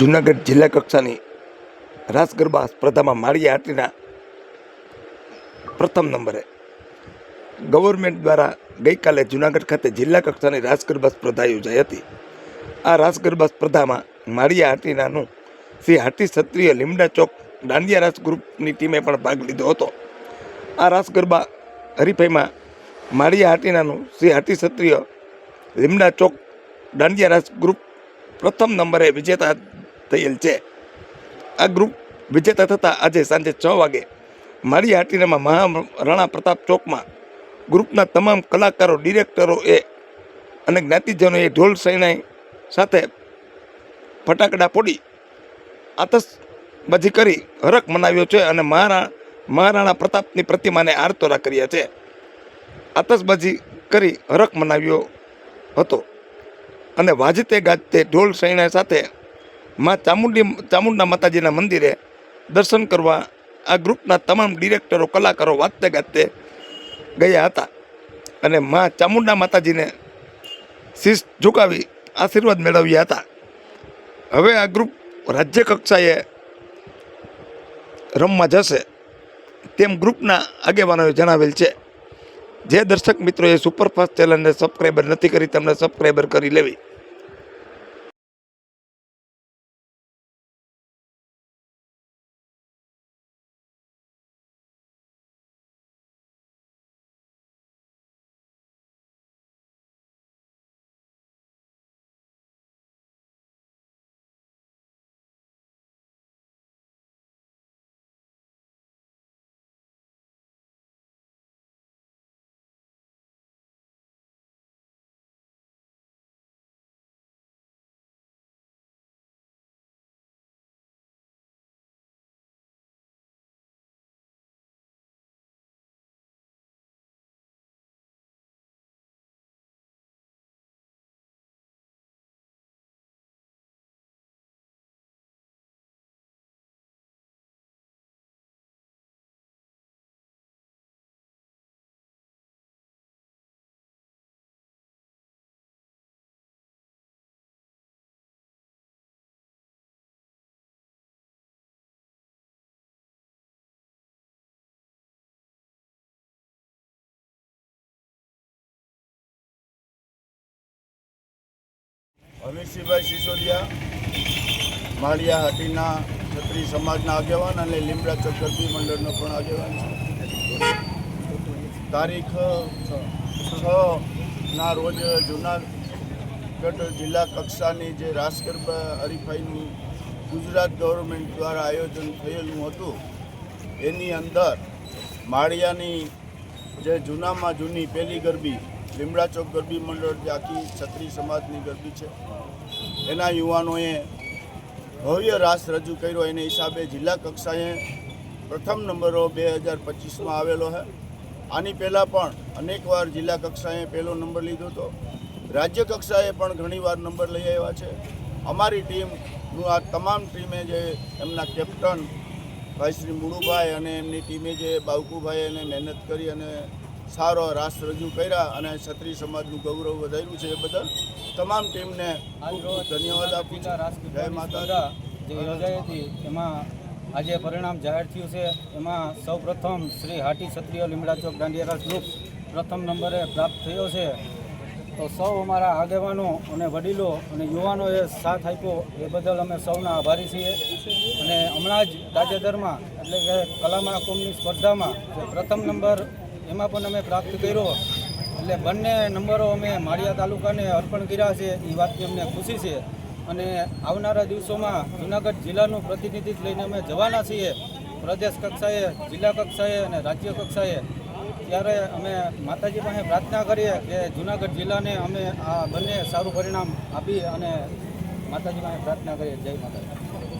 જુનાગઢ જિલ્લા કક્ષાની રાસ ગરબા સ્પર્ધામાં માળી હાટીના પ્રથમ નંબરે. ગવર્મેન્ટ દ્વારા ગઈકાલે જુનાગઢ ખાતે જિલ્લા કક્ષાની રાસ ગરબા સ્પર્ધા યોજાઈ હતી. આ રાસ ગરબા સ્પર્ધામાં માળિયા હાટીનાનું શ્રી હાટી ક્ષત્રિય લીમડા ચોક દાંડિયા રાસ ગ્રુપની ટીમે પણ ભાગ લીધો હતો. આ રાસ ગરબા હરીફાઈમાં માળિયા હાટીનાનું શ્રી હાટી ક્ષત્રિય લીમડા ચોક દાંડિયા રાસ ગ્રુપ પ્રથમ નંબરે વિજેતા થયેલ છે. આ ગ્રુપ વિજેતા થતાં આજે સાંજે છ વાગે મારી હાટીનામાં મહારાણા પ્રતાપ ચોકમાં ગ્રુપના તમામ કલાકારો ડિરેક્ટરો એ અને જ્ઞાતિજનોએ ઢોલ સૈનાઈ સાથે ફટાકડા ફોડી આતશબાજી કરી હરખ મનાવ્યો છે અને મહારા, મહારાણા પ્રતાપની પ્રતિમાને આરતોરા કર્યા છે. આતશબાજી કરી હરખ મનાવ્યો હતો અને વાજતે ગાજતે ઢોલ સૈણા સાથે માં ચામુંડી ચામુંડા માતાજીના મંદિરે દર્શન કરવા આ ગ્રુપના તમામ ડિરેક્ટરો, કલાકારો વાંચતે ગાજતે ગયા હતા. અને માં ચામુંડા માતાજીને શીશ ઝુકાવી આશીર્વાદ મેળવ્યા હતા. હવે આ ગ્રુપ રાજ્ય કક્ષાએ રમવા જશે તેમ ગ્રુપના આગેવાનોએ જણાવેલ છે. જે દર્શક મિત્રોએ સુપરફાસ્ટ ચેનલને સબસ્ક્રાઈબર નથી કરી, તેમને સબસ્ક્રાઈબર કરી લેવી. અમિતસિંહભાઈ સિસોદિયા, માળિયા હાટીના ક્ષત્રિય સમાજના આગેવાન અને લીમડા ચક્કરતી મંડળનો પણ આગેવાન છે. તારીખ છ ના રોજ જૂનાગઢ જિલ્લા કક્ષાની જે રાસ હરીફાઈનું ગુજરાત ગવર્મેન્ટ દ્વારા આયોજન થયેલું હતું, એની અંદર માળિયાની જે જૂનામાં જૂની પહેલી ગરબી લીમડા ચોક ગરબી મંડળ જે આખી છત્રી સમાજની ગરબી છે. એના યુવાનોએ ભવ્ય રાસ રજૂ કર્યો. એને હિસાબે જિલ્લા કક્ષાએ પ્રથમ નંબરો બે હજાર પચીસમાં આવેલો છે આની પહેલાં પણ અનેકવાર જિલ્લા કક્ષાએ પહેલો નંબર લીધો હતો. રાજ્ય કક્ષાએ પણ ઘણીવાર નંબર લઈ આવ્યા છે. અમારી ટીમનું આ તમામ ટીમે જે એમના કેપ્ટન ભાઈ શ્રી મુળુભાઈ અને એમની ટીમે જે બાવકુભાઈ એને મહેનત કરી અને સારો રાસ રજૂ કર્યા અને ક્ષત્રિય સમાજનું ગૌરવ વધાર્યું છે એ બદલ તમામ ટીમને ધન્યવાદ આપું છું. જય માતા જે યોજાઈ હતી એમાં આજે પરિણામ જાહેર થયું છે. એમાં સૌપ્રથમ શ્રી હાટી ક્ષત્રિય લીમડા ચોક દાંડિયા રાસ ગ્રુપ પ્રથમ નંબરે પ્રાપ્ત થયો છે. તો સૌ અમારા આગેવાનો અને વડીલો અને યુવાનોએ સાથ આપ્યો એ બદલ અમે સૌના આભારી છીએ. અને હમણાં જ તાજેતરમાં એટલે કે કલા મહાકુંભની સ્પર્ધામાં જે પ્રથમ નંબર એમાં પણ અમે પ્રાપ્ત કર્યો. એટલે બંને નંબરો અમે માળિયા તાલુકાને અર્પણ કર્યા છે. એ વાતની અમને ખુશી છે. અને આવનારા દિવસોમાં જુનાગઢ જિલ્લાનું પ્રતિનિધિત્વ લઈને અમે જવાના છીએ. પ્રદેશ કક્ષાએ, જિલ્લા કક્ષાએ અને રાજ્ય કક્ષાએ. ત્યારે અમે માતાજી પાસે પ્રાર્થના કરીએ કે જુનાગઢ જિલ્લાને અમે આ બંને સારું પરિણામ આપી અને માતાજી પાસે પ્રાર્થના કરીએ. જય માતાજી.